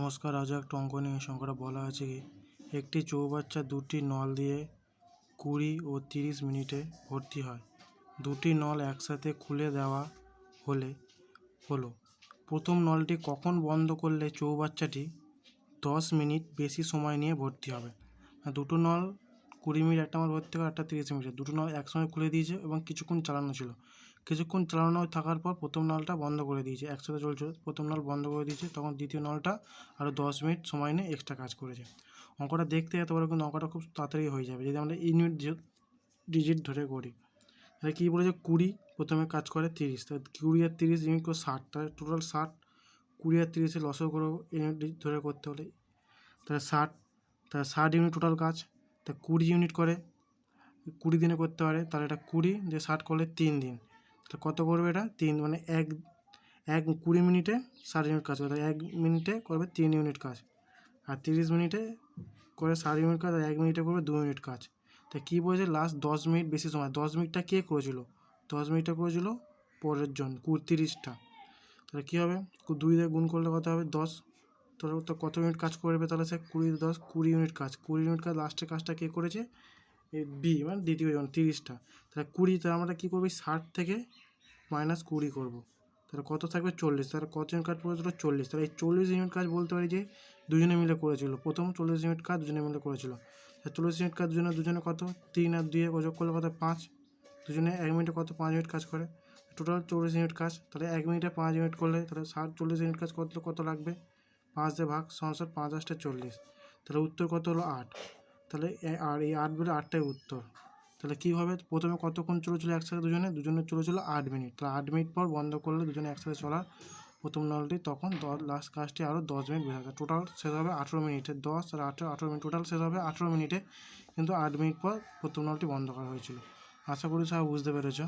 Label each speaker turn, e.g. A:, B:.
A: নমস্কার, আজ একটা অঙ্ক নিয়ে সংখ্যাটা বলা আছে কি? একটি চৌবাচ্চা দুটি নল দিয়ে কুড়ি ও তিরিশ মিনিটে ভর্তি হয়। দুটি নল একসাথে খুলে দেওয়া হলে, হলো। প্রথম নলটি কখন বন্ধ করলে চৌবাচ্চাটি দশ মিনিট বেশি সময় নিয়ে ভর্তি হবে? দুটো নল কুড়ি মিনিট একটা নল ভর্তি হবে একটা তিরিশ মিনিটে। দুটো নল একসঙ্গে খুলে দিয়েছে এবং কিছুক্ষণ চালানো ছিল। কিছুক্ষণ চালানো থাকার পর প্রথম নলটা বন্ধ করে দিয়েছে। একসাথে চলছিল প্রথম নল বন্ধ করে দিয়েছে। তখন দ্বিতীয় নলটা আরও দশ মিনিট সময় নিয়ে এক্সট্রা কাজ করেছে। অঙ্কটা দেখতে এত বড় কিন্তু অঙ্কটা খুব তাড়াতাড়ি হয়ে যাবে। যদি আমরা ইউনিট ডিজিট ধরে করি, তাহলে কী বলেছে? কুড়ি প্রথমে কাজ করে তিরিশ। তাহলে কুড়ি আর তিরিশ ইউনিট করে ষাট। তাহলে টোটাল ষাট। কুড়ি আর তিরিশে লসও করে ইউনিট ধরে করতে হলে তাহলে ষাট। তাহলে ষাট ইউনিট টোটাল কাজ। তা কুড়ি ইউনিট করে, কুড়ি দিনে করতে পারে, তাহলে এটা কুড়ি, দিয়ে ষাট করলে তিন দিন। তাহলে কত করবে এটা? তিন মানে এক এক কুড়ি মিনিটে ষাট ইউনিট কাজ করবে এক মিনিটে করবে তিন ইউনিট কাজ। আর তিরিশ মিনিটে করে ষাট ইউনিট কাজ, আর এক মিনিটে করবে দু ইউনিট কাজ। তা কী বলেছে? লাস্ট দশ মিনিট বেশি সময়। দশ মিনিটটা কে করেছিল? দশ মিনিটটা করেছিল পরের জন তিরিশটা। তাহলে কী হবে? দুই দিয়ে গুণ করলে কত হবে? দশ। তাহলে তো কত ইউনিট কাজ করবে তাহলে সে কুড়ি, দশ, কুড়ি ইউনিট কাজ। কুড়ি ইউনিট কাজ লাস্টের কাজটা কে করেছে? বি মানে দ্বিতীয় জন, তিরিশটা। তাহলে কুড়ি, তাহলে আমরা কী করব? ষাট থেকে মাইনাস কুড়ি করব। তাহলে কত থাকবে? চল্লিশ। তাহলে কত ইউনিট কাজ পড়বে পড়েছিল? চল্লিশ। তাহলে এই চল্লিশ ইউনিট কাজ বলতে পারি যে দুজনে মিলে করেছিল। প্রথম চল্লিশ ইউনিট কাজ দুজনে মিলে করেছিল। চল্লিশ ইউনিট কাজ দুজনে দুজনে কত? তিন আর দুয়ে যোগ করলে কত পাঁচ। দুজনে এক মিনিটে কত? পাঁচ ইউনিট কাজ করে। টোটাল চল্লিশ ইউনিট কাজ। তাহলে এক মিনিটে পাঁচ ইউনিট করলে, তাহলে ষাট, চল্লিশ ইউনিট কাজ করতে কত লাগবে? পাঁচ দিয়ে ভাগ সংসার পাঁচ আসটা চল্লিশ। তাহলে উত্তর কত হলো আট? তাহলে আর এই আট বলে আটটাই উত্তর। তাহলে কী হবে? প্রথমে কতক্ষণ চলেছিল একসাথে দুজনে? দুজনে চলেছিল আট মিনিট। তাহলে আট মিনিট পর বন্ধ করলে দুজনে একসাথে চলার প্রথম নলটি, তখন দশ লাস্ট কাজটি আরও দশ মিনিট বেশি হবে টোটাল শেষ হবে আঠেরো মিনিটে। দশ আর আঠেরো আঠেরো মিনিট টোটাল শেষ হবে আঠেরো মিনিটে। কিন্তু আট মিনিট পর প্রথম নলটি বন্ধ করা হয়েছিল। আশা করি সবাই বুঝতে পেরেছ।